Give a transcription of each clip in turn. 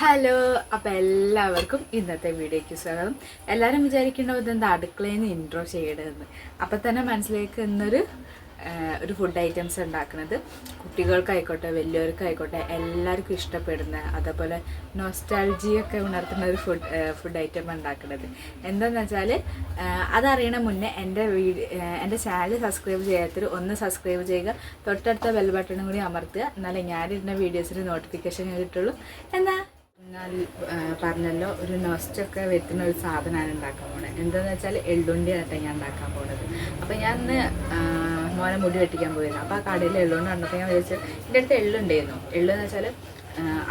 Hello അപ്പം എല്ലാവർക്കും ഇന്നത്തെ വീഡിയോയ്ക്ക് സ്വാഗതം. എല്ലാവരും വിചാരിക്കേണ്ടത് ഇതെന്താ അടുക്കളയിൽ നിന്ന് ഇൻട്രോ ചെയ്യണമെന്ന് അപ്പം തന്നെ മനസ്സിലേക്ക് ഇന്നൊരു ഒരു ഫുഡ് ഐറ്റംസ് ഉണ്ടാക്കുന്നത് കുട്ടികൾക്കായിക്കോട്ടെ വലിയവർക്കായിക്കോട്ടെ എല്ലാവർക്കും ഇഷ്ടപ്പെടുന്ന അതേപോലെ നൊസ്റ്റാൾജിയൊക്കെ ഉണർത്തുന്ന ഒരു ഫുഡ് ഫുഡ് ഐറ്റം ഉണ്ടാക്കുന്നത് എന്താണെന്ന് വെച്ചാൽ അതറിയണ മുന്നേ എന്റെ വീഡിയോ എന്റെ ചാനൽ സബ്സ്ക്രൈബ് ചെയ്യാത്തൊരു ഒന്ന് സബ്സ്ക്രൈബ് ചെയ്യുക. തൊട്ടടുത്ത ബെൽ ബട്ടണും കൂടി അമർത്തുക. എന്നാലേ ഞാനിടുന്ന വീഡിയോസിന് നോട്ടിഫിക്കേഷൻ കിട്ടുള്ളൂ എന്നാ എന്നാൽ പറഞ്ഞല്ലോ ഒരു നൊസ്റ്റൊക്കെ വരുത്തുന്ന ഒരു സാധനമാണ് ഉണ്ടാക്കാൻ പോണത്. എന്താണെന്ന് വെച്ചാൽ എള്ളുണ്ടി എള്ളുണ്ടിയാണ് ഞാൻ ഉണ്ടാക്കാൻ പോണത്. അപ്പോൾ ഞാൻ ഇന്ന് മോനെ മുടി വെട്ടിക്കാൻ പോയിരുന്നു. അപ്പോൾ ആ കടയിൽ എള്ളുണ്ട് കണ്ടപ്പോൾ ഞാൻ വിചാരിച്ചു എന്റെ അടുത്ത് എള്ളുണ്ടായിരുന്നു എള്ളെന്ന് വെച്ചാൽ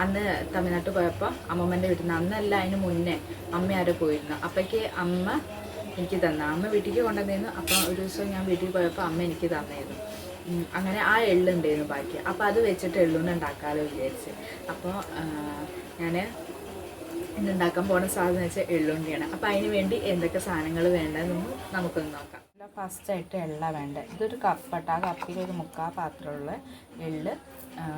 അന്ന് തമിഴ്നാട്ടിൽ പോയപ്പോൾ അമ്മമ്മന്റെ വീട്ടിൽ നിന്ന് അന്നല്ല അതിന് മുന്നേ അമ്മ ആരോ പോയിരുന്നു. അപ്പോഴേക്ക് അമ്മ എനിക്ക് തന്ന. അമ്മ വീട്ടിലേക്ക് കൊണ്ടുവന്നിരുന്നു അപ്പോൾ ഒരു ദിവസം ഞാൻ വീട്ടിൽ പോയപ്പോൾ അമ്മ എനിക്ക് തന്നായിരുന്നു അങ്ങനെ ആ എള്ളുണ്ടായിരുന്നു ബാക്കി. അപ്പോൾ അത് വെച്ചിട്ട് എള്ളുകൊണ്ട് ഉണ്ടാക്കാമല്ലോ വിചാരിച്ച്. അപ്പോൾ ഞാൻ ഇന്നുണ്ടാക്കാൻ പോണ സാധനം വെച്ചാൽ എള്ളുണ്ടിയാണ് അപ്പോൾ അതിന് വേണ്ടി എന്തൊക്കെ സാധനങ്ങൾ വേണ്ടതെന്ന് നമുക്കൊന്ന് നോക്കാം. ഫസ്റ്റായിട്ട് എള്ള വേണ്ട. ഇതൊരു കപ്പട്ട. ആ കപ്പിൽ ഒരു മുക്കാ പാത്രമുള്ള എള്ള്.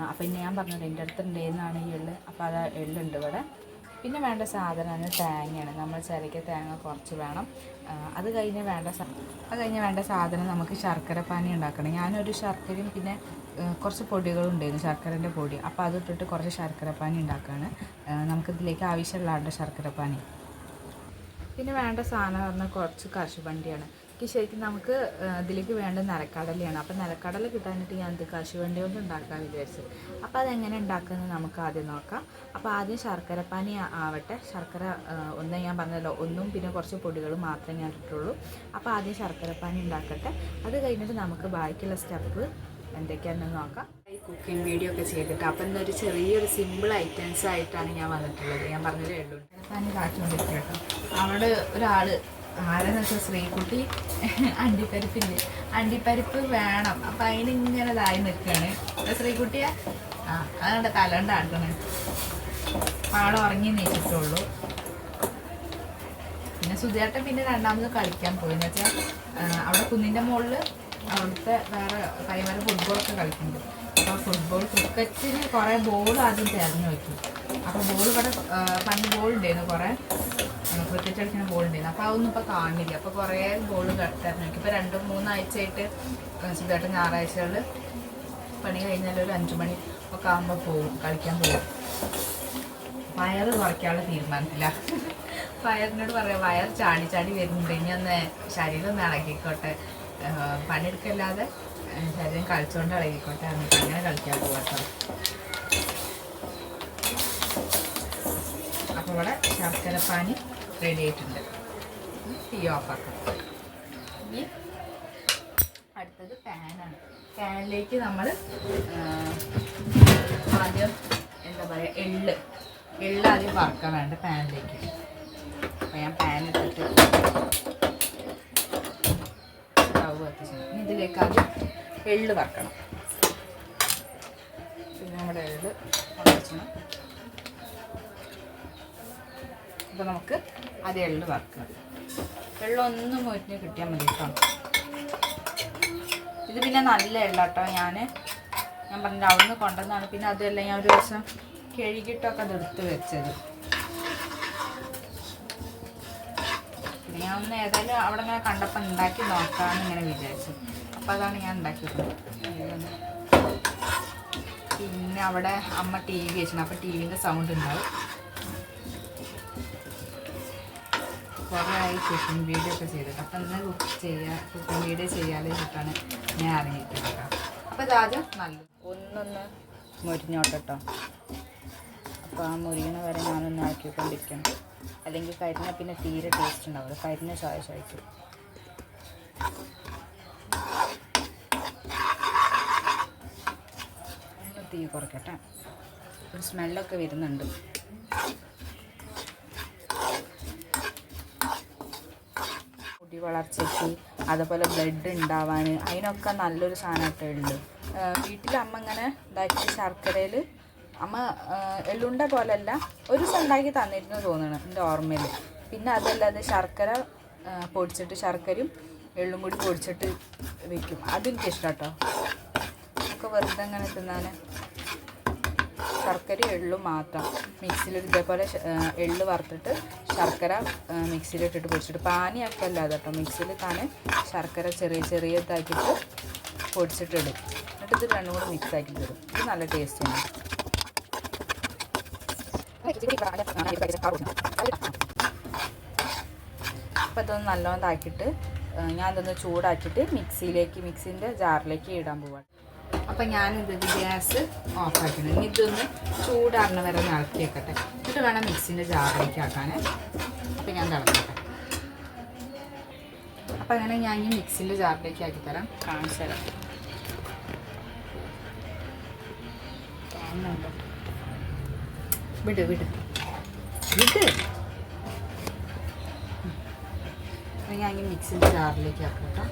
അപ്പം ഞാൻ പറഞ്ഞത് എന്റെ അടുത്തുണ്ടായിരുന്നാണ് ഈ എള്ള്. അപ്പോൾ അത് എള്ളുണ്ട് ഇവിടെ. പിന്നെ വേണ്ട സാധനമാണ് തേങ്ങയാണ്. നമ്മൾ ചിരയ്ക്ക് തേങ്ങ കുറച്ച് വേണം. അത് കഴിഞ്ഞ് വേണ്ട അത് കഴിഞ്ഞ് വേണ്ട സാധനം നമുക്ക് ശർക്കര പാനി ഉണ്ടാക്കണം. ഞാനൊരു ശർക്കരയും പിന്നെ കുറച്ച് പൊടികളുണ്ടായിരുന്നു ശർക്കരന്റെ പൊടി. അപ്പോൾ അത് ഇട്ടിട്ട് കുറച്ച് ശർക്കര പാനി ഉണ്ടാക്കുകയാണ് നമുക്കിതിലേക്ക് ആവശ്യമുള്ള ശർക്കര പാനി. പിന്നെ വേണ്ട സാധനം പറഞ്ഞാൽ കുറച്ച് കശുവണ്ടിയാണ്. എനിക്ക് ശരിക്കും നമുക്ക് ഇതിലേക്ക് വേണ്ട നിലക്കടലയാണ് അപ്പോൾ നിലക്കടല കിട്ടാനായിട്ട് ഞാൻ ഇത് കശുവണ്ടി കൊണ്ട് ഉണ്ടാക്കാമെന്ന് വിചാരിച്ചത്. അപ്പോൾ അതെങ്ങനെ ഉണ്ടാക്കുന്നത് നമുക്ക് ആദ്യം നോക്കാം. അപ്പോൾ ആദ്യം ശർക്കരപ്പാനി ആവട്ടെ. ശർക്കര ഒന്ന് ഞാൻ പറഞ്ഞല്ലോ ഒന്നും പിന്നെ കുറച്ച് പൊടികൾ മാത്രമേ ഞാൻ ഇട്ടിട്ടുള്ളൂ. അപ്പോൾ ആദ്യം ശർക്കരപ്പാനി ഉണ്ടാക്കട്ടെ. അത് കഴിഞ്ഞിട്ട് നമുക്ക് ബാക്കിയുള്ള സ്റ്റെപ്പ് എന്തൊക്കെയാണെന്ന് നോക്കാം. കുക്കിംഗ് വീഡിയോ ഒക്കെ ചെയ്തിട്ട് അപ്പം ഇന്നൊരു ചെറിയൊരു സിമ്പിൾ ഐറ്റംസ് ആയിട്ടാണ് ഞാൻ വന്നിട്ടുള്ളത്. ഞാൻ പറഞ്ഞതേ ഉള്ളൂ. പാനി കാച്ചുകൊണ്ടിരിക്കുക കേട്ടോ. അവിടെ ഒരാൾ ആരെന്ന് വെച്ചാൽ ശ്രീകുട്ടി അണ്ടിപ്പരിപ്പില്ലേ? അണ്ടിപ്പരിപ്പ് വേണം. അപ്പം അതിനിങ്ങനെ ഇതായി നിൽക്കുകയാണ്. ശ്രീകുട്ടിയാ ആ അതുകൊണ്ട് തലണ്ട് ആക്കണേ. പാള ഉറങ്ങി നീച്ചിട്ടുള്ളൂ. പിന്നെ സുധേട്ടൻ പിന്നെ രണ്ടാമത് കളിക്കാൻ പോയി. എന്ന് വെച്ചാൽ അവിടെ കുന്നിന്റെ മുകളിൽ അവിടുത്തെ വേറെ പയ്യന്മാർ ഫുട്ബോളൊക്കെ കളിക്കുന്നുണ്ട്. അപ്പോൾ ഫുട്ബോൾ ക്രിക്കറ്റിന് കുറേ ബോൾ ആദ്യം തിരഞ്ഞു വെക്കും. അപ്പോൾ ബോൾ ഇവിടെ പണ്ട് ബോൾ ഉണ്ടായിരുന്നു കുറേ. ക്രിക്കറ്റ് കളിക്കുന്ന ബോൾ ഉണ്ടായിരുന്നു. അപ്പോൾ അതൊന്നും ഇപ്പോൾ കാണില്ല. അപ്പോൾ കുറേ ബോൾ തരണം ഇപ്പോൾ രണ്ട് മൂന്നാഴ്ചയായിട്ട് സുധേട്ടൻ ഞായറാഴ്ചകൾ പണി കഴിഞ്ഞാൽ ഒരു അഞ്ചു മണി ഒക്കെ ആകുമ്പോൾ പോകും കളിക്കാൻ പോകും വയറ് കുറയ്ക്കാനുള്ള തീരുമാനത്തില്ല വയറിനോട് പറയാം വയർ ചാടി ചാടി വരുന്നുണ്ട്. ഇനി ഒന്ന് ശരീരം ഒന്ന് ഇളകിക്കോട്ടെ. പണിയെടുക്കല്ലാതെ ശരീരം കളിച്ചുകൊണ്ട് ഇളകിക്കോട്ടെ അങ്ങനെ കളിക്കാൻ പോകട്ടോ അപ്പോൾ ഇവിടെ ശർക്കരപ്പാനി റെഡി ആയിട്ടുണ്ട്. തീ ഓഫാക്കാം ഇനി അടുത്തത് പാനാണ് പാനിലേക്ക് നമ്മൾ ആദ്യം എന്താ പറയുക എള്ള്. എള്ള് ആദ്യം വറക്കാൻ വേണ്ട പാനിലേക്ക് അപ്പം ഞാൻ പാൻ സ്റ്റവ് കത്തിച്ചു ഇതിലേക്ക് ആദ്യം എള്ള് വറക്കണം. പിന്നെ നമ്മുടെ എള്ള് വറക്കണം. അപ്പോൾ നമുക്ക് അത് എള്ളു വറക്കുക വെള്ളം ഒന്ന് മൊരിഞ്ഞ് കിട്ടിയാൽ മതി കേട്ടോ ഇത് പിന്നെ നല്ല എള്ള കേട്ടോ ഞാൻ ഞാൻ പറഞ്ഞില്ല അവിടുന്ന് കൊണ്ടുവന്നാണ്. പിന്നെ അതുമല്ല ഞാൻ ഒരു ദിവസം കഴുകിയിട്ടൊക്കെ അത് എടുത്ത് വെച്ചത്. ഞാൻ ഒന്ന് ഏതായാലും അവിടെ ഇങ്ങനെ കണ്ടപ്പോൾ ഉണ്ടാക്കി നോക്കാമെന്ന് ഇങ്ങനെ വിചാരിച്ചു. അപ്പോൾ അതാണ് ഞാൻ ഉണ്ടാക്കിയത്. പിന്നെ അവിടെ അമ്മ ടി വി വെച്ചിട്ടുണ്ട് അപ്പോൾ ടി വിന്റെ സൗണ്ട് ഉണ്ടാവും. കുറേ ആയി കുക്കിംഗ് വീഡിയോ ഒക്കെ ചെയ്തിട്ട് അപ്പം ഇന്ന് കുക്ക് ചെയ്യുക കുക്കിംഗ് വീഡിയോ ചെയ്യാതെ വെച്ചിട്ടാണ് ഞാൻ ഇറങ്ങിയിട്ടുള്ളത് കേട്ടോ. അപ്പോൾ ഇതാദ്യം നല്ല ഒന്നൊന്ന് മുരിഞ്ഞോട്ടെ കേട്ടോ അപ്പോൾ ആ മുരിയണ വരെ ഞാനൊന്ന് ആക്കിക്കൊണ്ടിരിക്കണം അല്ലെങ്കിൽ കരിഞ്ഞ പിന്നെ തീരെ ടേസ്റ്റ് ഉണ്ടാവില്ല. കരിഞ്ഞ ചായ ചായക്കും ഒന്ന് തീ കുറയ്ക്കട്ടെ ഒരു സ്മെല്ലൊക്കെ വരുന്നുണ്ട്. വളർച്ചയ്ക്ക് അതുപോലെ ബ്ലഡ് ഉണ്ടാവാൻ അതിനൊക്കെ നല്ലൊരു സാധനമായിട്ട് ഉള്ളു വീട്ടിൽ അമ്മ ഇങ്ങനെ ഇതാക്കി ശർക്കരയിൽ അമ്മ എള്ളുണ്ട പോലെയല്ല ഒരു ദിവസം തന്നിരുന്നു തോന്നുന്നു എന്റെ ഓർമ്മയിൽ പിന്നെ അതല്ലാതെ ശർക്കര പൊടിച്ചിട്ട് ശർക്കരയും എള്ളും കൂടി പൊടിച്ചിട്ട് വെക്കും. അതെനിക്ക് ഇഷ്ടം കേട്ടോ ഒക്കെ വെറുതെ അങ്ങനെ തിന്നാൻ ശർക്കരയും എള്ളും മാത്രം. മിക്സിയിൽ ഇതേപോലെ എള്ള് വറുത്തിട്ട് ശർക്കര മിക്സിയിലിട്ടിട്ട് പൊടിച്ചിട്ട് പാനിയൊക്കെ അല്ല കേട്ടോ മിക്സിയിൽ താനെ ശർക്കര ചെറിയ ചെറിയ ഇതാക്കിയിട്ട് പൊടിച്ചിട്ടിടും. എന്നിട്ട് ഇത് രണ്ടും കൂടി മിക്സ് ആക്കി തരും ഇത് നല്ല ടേസ്റ്റാണ് അപ്പോൾ ഇതൊന്ന് നല്ലോണം ഇതാക്കിയിട്ട് ഞാൻ ഇതൊന്ന് ചൂടാക്കിയിട്ട് മിക്സിയിലേക്ക് മിക്സിന്റെ ജാറിലേക്ക് ഇടാൻ പോവാണ് അപ്പം ഞാനിത് ഗ്യാസ് ഓഫാക്കണം ഇനി ഇതൊന്ന് ചൂടാറിന് വരെ ഒന്ന് ഇളക്കി വെക്കട്ടെ വേണം മിക്സിന്റെ ജാറിലേക്ക് ആക്കാനേ. അപ്പം ഞാൻ തിളക്കട്ടെ അപ്പം അങ്ങനെ ഞാൻ ഈ മിക്സിന്റെ ജാറിലേക്ക് ആക്കി തരാം. കാണിച്ചു തരാം. വിട് വിട്. വിട്. ഞാൻ ഈ മിക്സിന്റെ ജാറിലേക്ക് ആക്കാം കേട്ടോ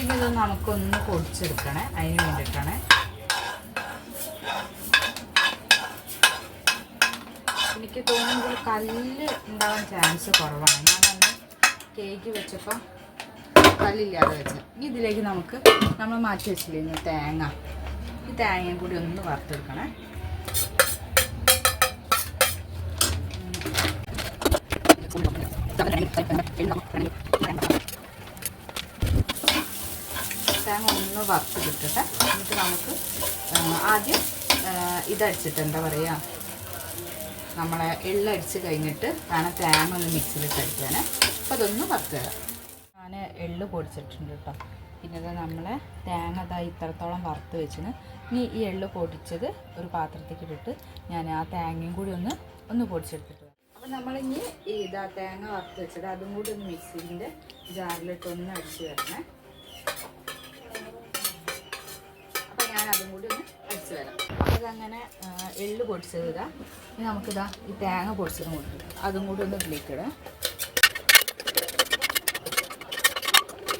ഇതിന് ഇത് നമുക്കൊന്ന് പൊടിച്ചെടുക്കണേ. അതിന് വേണ്ടിയിട്ടാണ് എനിക്ക് തോന്നുന്നത് കല്ല് ഉണ്ടാവാൻ ചാൻസ് കുറവാണ്. ഞാൻ അന്ന് കേക്ക് വെച്ചപ്പോൾ കല്ലില്ലാതെ വെച്ചത് ഇതിലേക്ക് നമുക്ക് നമ്മൾ മാറ്റി വെച്ചില്ലേ തേങ്ങ. ഈ തേങ്ങയും കൂടി ഒന്ന് വറുത്തെടുക്കണേ. തേങ്ങ ഒന്ന് വറുത്ത് കിട്ടട്ടെ എന്നിട്ട് നമുക്ക് ആദ്യം ഇതടിച്ചിട്ട് എന്താ പറയുക നമ്മളെ എള്ളടിച്ച് കഴിഞ്ഞിട്ട് വേണം തേങ്ങ ഒന്ന് മിക്സിയിലിട്ട് അടിക്കാൻ അപ്പോൾ അതൊന്ന് വറുത്ത് തരാം ഞാൻ എള്ള് പൊടിച്ചിട്ടുണ്ട് കേട്ടോ പിന്നെ നമ്മളെ തേങ്ങ ഇതാ ഇത്രത്തോളം വറുത്ത് വെച്ചിന്. ഇനി ഈ എള്ള് പൊടിച്ചത് ഒരു പാത്രത്തേക്ക് ഇട്ടിട്ട് ഞാൻ ആ തേങ്ങയും കൂടി ഒന്ന് ഒന്ന് പൊടിച്ചെടുത്തിട്ട് അപ്പോൾ നമ്മളിനി ഇതാ തേങ്ങ വറുത്ത് വെച്ചത് അതും കൂടി ഒന്ന് മിക്സിന്റെ ജാറിലിട്ട് ഒന്ന് അടിച്ച് വരണേ അപ്പോൾ ഞാൻ അതും കൂടി ഒന്ന് അടിച്ച് വരാം ആ, എള്ള് പൊടിച്ചത് ഇതാ ഇനി നമുക്കിതാ ഈ തേങ്ങ പൊടിച്ചതും കൂടി ഇടാം. അതും കൂടി ഒന്ന് ഇതിലേക്ക് ഇടാം.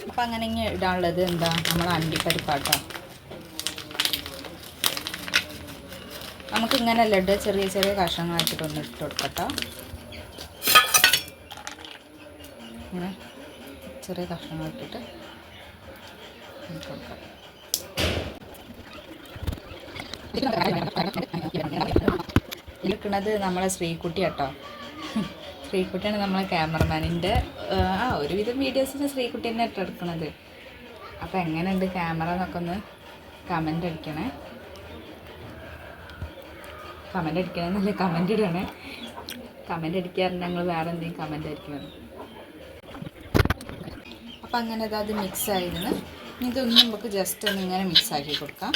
അപ്പം അങ്ങനെ ഇങ്ങനെ ഇടാനുള്ളത് എന്താ? നമ്മൾ അണ്ടിപ്പരിപ്പാട്ടോ. നമുക്ക് ഇങ്ങനെ ലഡ് ചെറിയ ചെറിയ കഷ്ണങ്ങളാക്കിയിട്ട് ഒന്ന് ഇട്ട് കൊടുക്കട്ടോ. ഇങ്ങനെ ചെറിയ കഷ്ണങ്ങളാക്കിയിട്ട് ഇട്ടിട്ട് ഇട്ട് കൊടുക്കാം. എടുക്കുന്നത് നമ്മളെ ശ്രീകുട്ടി കേട്ടോ ശ്രീകുട്ടിയാണ് നമ്മളെ ക്യാമറമാനിന്റെ ആ ഒരുവിധം വീഡിയോസിന് ശ്രീകുട്ടി തന്നെ ഇട്ട് എടുക്കണത്. അപ്പോൾ എങ്ങനെയുണ്ട് ക്യാമറ എന്നൊക്കെ ഒന്ന് കമന്റ് അടിക്കണേ. കമന്റ് അടിക്കണമെന്നല്ലേ കമന്റ് ഇടണേ. കമന്റ് അടിക്കാറുണ്ട് ഞങ്ങൾ വേറെ എന്തെങ്കിലും കമന്റ് അടിക്കണം അപ്പം അങ്ങനെ അത് മിക്സ് ആയിരുന്നു. ഇതൊന്നും നമുക്ക് ജസ്റ്റ് ഒന്ന് ഇങ്ങനെ മിക്സ് ആക്കി കൊടുക്കാം.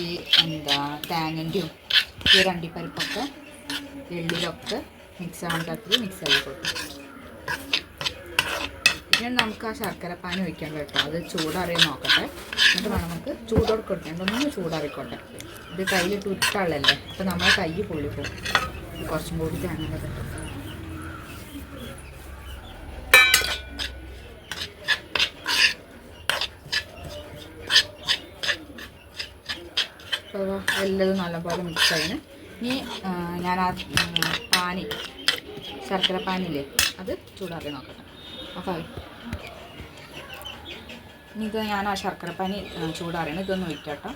ഈ എന്താ തേങ്ങന്റെയും ഈ രണ്ടിപ്പരിപ്പൊക്കെ എള്ളിലൊക്കെ മിക്സ് ആവാൻ തരത്തിൽ മിക്സ് ആയി കൊടുക്കും. പിന്നെ നമുക്ക് ആ ശർക്കര പാൻ ഒഴിക്കാൻ കേട്ടോ. അത് ചൂടറിയാൻ നോക്കട്ടെ. എന്നിട്ട് വേണം നമുക്ക് ചൂടോടെ കൊടുക്കണ്ട ഒന്ന് ചൂടാറിക്കോട്ടെ. ഇത് കയ്യിലിട്ട് ഉരുട്ടാളല്ലേ അപ്പം നമ്മളെ കൈ പൊള്ളിപ്പോവും. കുറച്ചും കൂടി തേങ്ങ കിട്ടും അപ്പോൾ എല്ലതും നല്ലപോലെ മിക്സ് ആയിന് ഇനി ഞാൻ ആ പാനി ശർക്കര പാനില്ലേ അത് ചൂടാക്കി നോക്കട്ടെ. അപ്പോൾ ഇനി ഇത് ഞാൻ ആ ശർക്കര പാനി ചൂടാറിയാണ്. ഇതൊന്ന് വയ്ക്കട്ടോ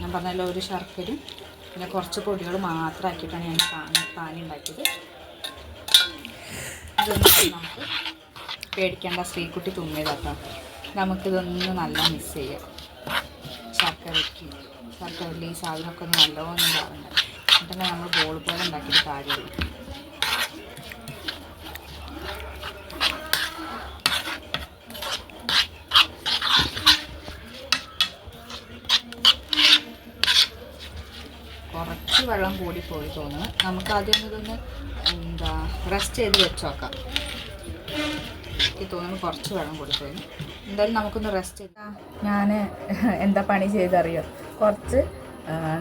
ഞാൻ പറഞ്ഞല്ലോ ഒരു ശർക്കരയും പിന്നെ കുറച്ച് പൊടികൾ മാത്രമാക്കിയിട്ടാണ് ഞാൻ പാനി പാനി ഉണ്ടാക്കിയത്. നമുക്ക് പേടിക്കേണ്ട സ്ത്രീക്കുട്ടി തുമ്മിയതാട്ടോ. നമുക്കിതൊന്ന് നല്ല മിസ് ചെയ്യാം. ശർക്കരയ്ക്ക് ശർക്കരയിൽ ഈ സാധനമൊക്കെ ഒന്ന് നല്ലോണം ഇതാവണ്ട എന്നിട്ടല്ലേ നമ്മൾ ബോൾ പോലെ ഉണ്ടാക്കിയിട്ട് കാര്യമുള്ളൂ. കുറച്ച് വെള്ളം കൂടി പോയി തോന്നുന്നു. നമുക്ക് ആദ്യം ഇതൊന്ന് എന്താ റെസ്റ്റ് ചെയ്ത് വെച്ചോക്കാം എനിക്ക് തോന്നുന്നു കുറച്ച് വെള്ളം കൂടി പോയി. എന്തായാലും നമുക്കൊന്ന് റെസ്റ്റ് ചെയ്യാം ഞാൻ എന്താ പണി ചെയ്തറിയോ? കുറച്ച്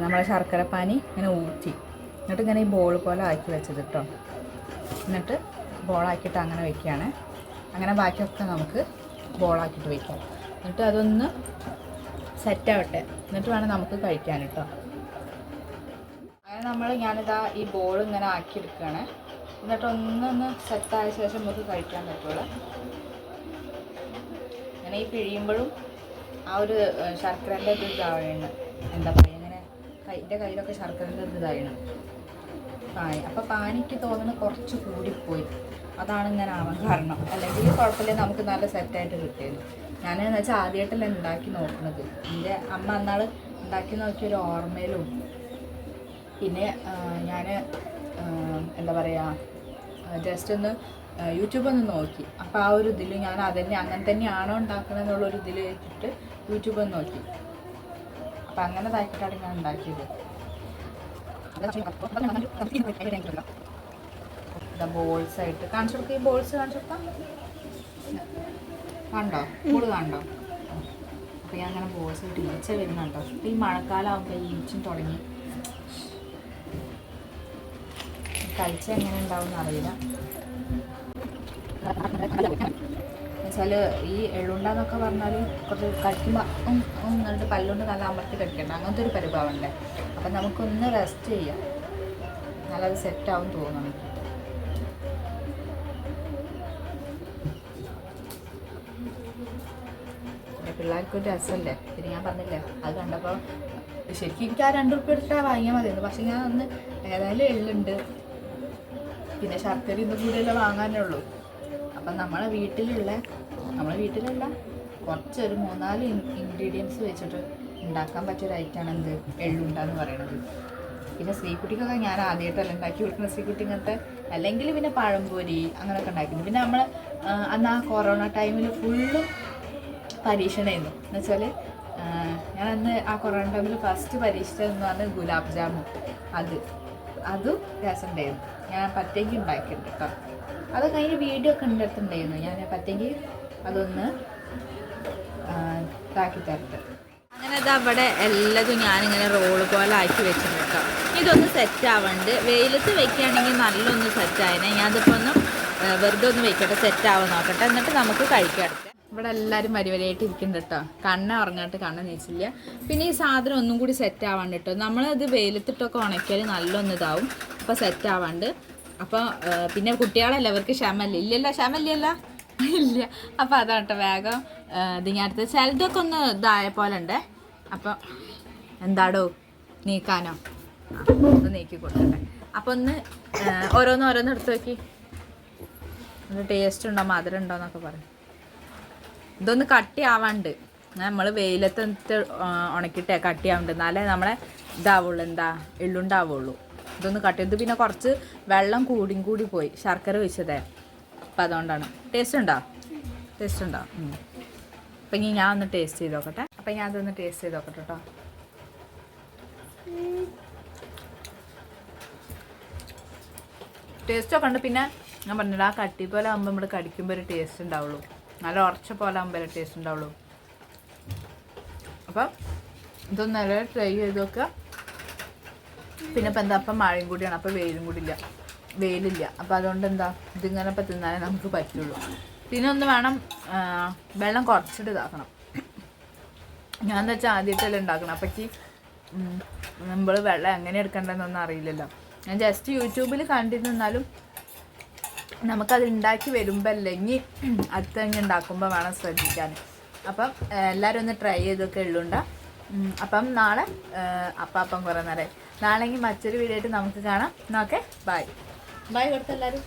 നമ്മളെ ശർക്കര പാനി ഇങ്ങനെ ഊറ്റി. എന്നിട്ട് ഇങ്ങനെ ഈ ബോൾ പോലെ ആക്കി വെച്ചത് കേട്ടോ എന്നിട്ട് ബോളാക്കിയിട്ട് അങ്ങനെ വെക്കുകയാണ്. അങ്ങനെ ബാക്കിയൊക്കെ നമുക്ക് ബോളാക്കിയിട്ട് വെക്കാം. എന്നിട്ട് അതൊന്ന് സെറ്റാവട്ടെ എന്നിട്ട് വേണം നമുക്ക് കഴിക്കാൻ കേട്ടോ അങ്ങനെ നമ്മൾ ഞാനിതാ ഈ ബോൾ ഇങ്ങനെ ആക്കിയെടുക്കുകയാണ് എന്നിട്ട് ഒന്നൊന്ന് സെറ്റായ ശേഷം നമുക്ക് കഴിക്കാൻ പറ്റുള്ളൂ. ഈ പിഴിയുമ്പോഴും ആ ഒരു ശർക്കരന്റെ ഒരു ഇതാവണം എന്താ പറയുക ഇങ്ങനെ കൈന്റെ കയ്യിലൊക്കെ ശർക്കരന്റെ ഒരു ഇതായണം. പാനി അപ്പോൾ പാനിക്ക് തോന്നുന്നത് കുറച്ച് കൂടിപ്പോയി. അതാണ് ഇങ്ങനെ ആവാൻ കാരണം. അല്ലെങ്കിൽ കുഴപ്പമില്ല നമുക്ക് നല്ല സെറ്റായിട്ട് കിട്ടിയത്. ഞാനെന്ന് വെച്ചാൽ ആദ്യമായിട്ടല്ല ഉണ്ടാക്കി നോക്കുന്നത് എന്റെ അമ്മ അന്നാൾ ഉണ്ടാക്കി നോക്കിയ ഒരു ഓർമ്മയിലും പിന്നെ ഞാൻ എന്താ പറയുക ജസ്റ്റ് ഒന്ന് യൂട്യൂബ് ഒന്ന് നോക്കി. അപ്പോൾ ആ ഒരു ഇതിൽ ഞാൻ അതന്നെ അങ്ങനെ തന്നെയാണോ ഉണ്ടാക്കണം എന്നുള്ളൊരു ഇതിൽ വെച്ചിട്ട് യൂട്യൂബ് ഒന്ന് നോക്കി. അപ്പം അങ്ങനെ ഇതാക്കിയിട്ടാണ് ഞാൻ ഉണ്ടാക്കിയത്. ബോൾസ് ആയിട്ട്. കാണിച്ചു കൊടുക്കുക ഈ ബോൾസ് കാണിച്ചു കൊടുക്കാം കണ്ടോ? കൂട് കണ്ടോ? അപ്പോൾ ഞാൻ അങ്ങനെ ബോൾസ് ആയിട്ട് ഈച്ച വരുന്നുണ്ടോ അപ്പം ഈ മഴക്കാലം ആകുമ്പോൾ ഈ ഈച്ചും തുടങ്ങി. കഴിച്ച എങ്ങനെ ഉണ്ടാവും അറിയില്ല. എന്നുവെച്ചാൽ ഈ എള്ളുണ്ടെന്നൊക്കെ പറഞ്ഞാൽ കുറച്ച് കഴിക്കുമ്പോൾ എന്നിട്ട് പല്ലുകൊണ്ട് നല്ല അമർത്തി കഴിക്കണ്ട അങ്ങനത്തെ ഒരു പരിഭാവം ഉണ്ട് അപ്പം നമുക്കൊന്ന് റെസ്റ്റ് ചെയ്യാം. നല്ലത് സെറ്റാവും തോന്നുന്നു. പിന്നെ പിള്ളേർക്ക് ഒരു രസമല്ലേ പിന്നെ ഞാൻ പറഞ്ഞില്ലേ? അത് കണ്ടപ്പോൾ ശരിക്കും എനിക്ക് ആ രണ്ട് റുപ്യ എടുത്താൽ വാങ്ങിയാൽ മതിയായിരുന്നു പക്ഷെ ഞാൻ അന്ന് ഏതായാലും എള്ളുണ്ട്. പിന്നെ ശർക്കര ഇന്നും കൂടിയല്ലേ വാങ്ങാനേ ഉള്ളൂ അപ്പം നമ്മളെ വീട്ടിലുള്ള നമ്മളെ വീട്ടിലല്ല കുറച്ചൊരു മൂന്നാൽ ഇൻഗ്രീഡിയൻസ് വെച്ചിട്ട് ഉണ്ടാക്കാൻ പറ്റിയ ഒരു ഐറ്റമാണ് എന്ത്? എള്ളുണ്ടെന്ന് പറയുന്നത് പിന്നെ സ്ത്രീക്കുട്ടിക്കൊക്കെ ഞാൻ ആദ്യമായിട്ടല്ല ഉണ്ടാക്കി കൊടുക്കുന്ന സ്ത്രീക്കുട്ടി ഇങ്ങനത്തെ അല്ലെങ്കിൽ പിന്നെ പഴംപൊരി അങ്ങനെയൊക്കെ ഉണ്ടാക്കുന്നു പിന്നെ നമ്മൾ അന്ന് ആ കൊറോണ ടൈമിൽ ഫുള്ള് പരീക്ഷണമായിരുന്നു എന്ന് വെച്ചാൽ ഞാൻ അന്ന് ആ കൊറോണ ടൈമിൽ ഫസ്റ്റ് പരീക്ഷിച്ചതെന്ന് പറഞ്ഞാൽ ഗുലാബ് ജാമുൻ. അത്. അതും രസമുണ്ടായിരുന്നു. ഞാൻ പറ്റെങ്കിൽ ഉണ്ടാക്കിയിട്ടുണ്ട് കേട്ടോ അത് കഴിഞ്ഞ് വീഡിയോ ഒക്കെ ഉണ്ടെടുത്തുണ്ടായിരുന്നു ഞാൻ പറ്റെങ്കിൽ അതൊന്ന് ഇതാക്കി തരട്ടെ. അങ്ങനെ അത് അവിടെ എല്ലാതും ഞാനിങ്ങനെ റോൾ പോലെ ആക്കി വെച്ചിട്ടുണ്ട് കേട്ടോ ഇതൊന്ന് സെറ്റ് ആവണ്ട്. വെയിലത്ത് വെക്കുകയാണെങ്കിൽ നല്ലൊന്ന് സെറ്റ് ആയനെ. ഞാനിപ്പോൾ ഒന്ന് വെറുതെ ഒന്ന് വെക്കട്ടെ സെറ്റ് ആവാൻ നോക്കട്ടെ. എന്നിട്ട് നമുക്ക് കഴിക്കാം. ഇവിടെ എല്ലാവരും വരിവരിയായിട്ട് ഇരിക്കുന്നുണ്ട് കേട്ടോ കണ്ണ ഉറങ്ങാട്ട് കണ്ണ നീച്ചില്ല. പിന്നെ ഈ സാധനം ഒന്നും കൂടി സെറ്റ് ആവാണ്ട് കേട്ടോ നമ്മളത് വെയിലത്തിട്ടൊക്കെ ഉണക്കിയാൽ നല്ലൊന്ന് ഇതാവും. അപ്പോൾ സെറ്റ് ആവാണ്ട്. അപ്പോൾ പിന്നെ കുട്ടികളല്ല അവർക്ക് ക്ഷമല്ല ഇല്ലല്ലോ ക്ഷമല്ലല്ല ഇല്ല. അപ്പോൾ അതാണ് കേട്ടോ വേഗം ആ, ഇത് ചിലതൊക്കെ ഒന്ന് ഇതായ പോലെ ഉണ്ട്. അപ്പോൾ എന്താടോ നീക്കാനോ? ഒന്ന് നീക്കി കൊടുക്കട്ടെ. അപ്പോൾ ഒന്ന് ഓരോന്ന് ഓരോന്ന് എടുത്ത് നോക്കി. ടേസ്റ്റ് ഉണ്ടോ മധുരം ഉണ്ടോ എന്നൊക്കെ പറയും ഇതൊന്ന് കട്ടി ആവാണ്ട് നമ്മൾ വെയിലത്ത് ഉണക്കിയിട്ടേ കട്ടി ആവുന്നുണ്ട് എന്നാലേ നമ്മളെ ഇതാവുള്ളൂ. എന്താ എള്ളുണ്ടാവുള്ളൂ. ഇതൊന്ന് കട്ടി. ഇത് പിന്നെ കുറച്ച് വെള്ളം കൂടിയും കൂടി പോയി. ശർക്കര വെച്ചതേ അപ്പം അതുകൊണ്ടാണ്. ടേസ്റ്റ് ഉണ്ടോ? ടേസ്റ്റ് ഉണ്ടോ. അപ്പം ഇനി ഞാൻ ഒന്ന് ടേസ്റ്റ് ചെയ്ത് നോക്കട്ടെ. അപ്പം ഞാൻ അതൊന്ന് ടേസ്റ്റ് ചെയ്ത് നോക്കട്ടെ കേട്ടോ ടേസ്റ്റ് ഒക്കെ ഉണ്ട്. പിന്നെ ഞാൻ പറഞ്ഞില്ല ആ കട്ടി പോലെ ആകുമ്പോൾ നമ്മൾ കടിക്കുമ്പോൾ ഒരു ടേസ്റ്റ് ഉണ്ടാവുള്ളൂ. നല്ല ഉറച്ച പോലെ ആകുമ്പോൾ ടേസ്റ്റ് ഉണ്ടാവുള്ളൂ. അപ്പം ഇതൊന്നും നല്ല ട്രൈ ചെയ്ത് നോക്കുക. പിന്നെ ഇപ്പം എന്താ അപ്പം മഴയും കൂടിയാണ് അപ്പം വെയിലും കൂടി ഇല്ല. വെയിലില്ല. അപ്പം അതുകൊണ്ട് എന്താ ഇതിങ്ങനെ ഇപ്പം തിന്നാലേ നമുക്ക് പറ്റുള്ളൂ. പിന്നെ ഒന്ന് വേണം വെള്ളം കുറച്ചിട്ട് ഇതാക്കണം. ഞാൻ എന്താ വെച്ചാൽ ആദ്യമായിട്ടല്ലേ ഉണ്ടാക്കണം. അപ്പക്ക് നമ്മൾ വെള്ളം എങ്ങനെ എടുക്കേണ്ടതെന്നൊന്നും അറിയില്ലല്ലോ. ഞാൻ ജസ്റ്റ് യൂട്യൂബിൽ കണ്ടിരുന്നാലും നമുക്കത് ഉണ്ടാക്കി വരുമ്പോൾ അല്ലെങ്കിൽ അടുത്ത തന്നെ ഉണ്ടാക്കുമ്പോൾ വേണം ശ്രദ്ധിക്കാൻ അപ്പം എല്ലാവരും ഒന്ന് ട്രൈ ചെയ്തൊക്കെ ഉള്ളുണ്ട. അപ്പം നാളെ അപ്പാപ്പം അപ്പം അപ്പം കുറേ നേരം നാളെങ്കിൽ മറ്റൊരു വീഡിയോ ആയിട്ട് നമുക്ക് കാണാം. നോക്കെ ബൈ ബൈ കൊടുത്തെല്ലാവരും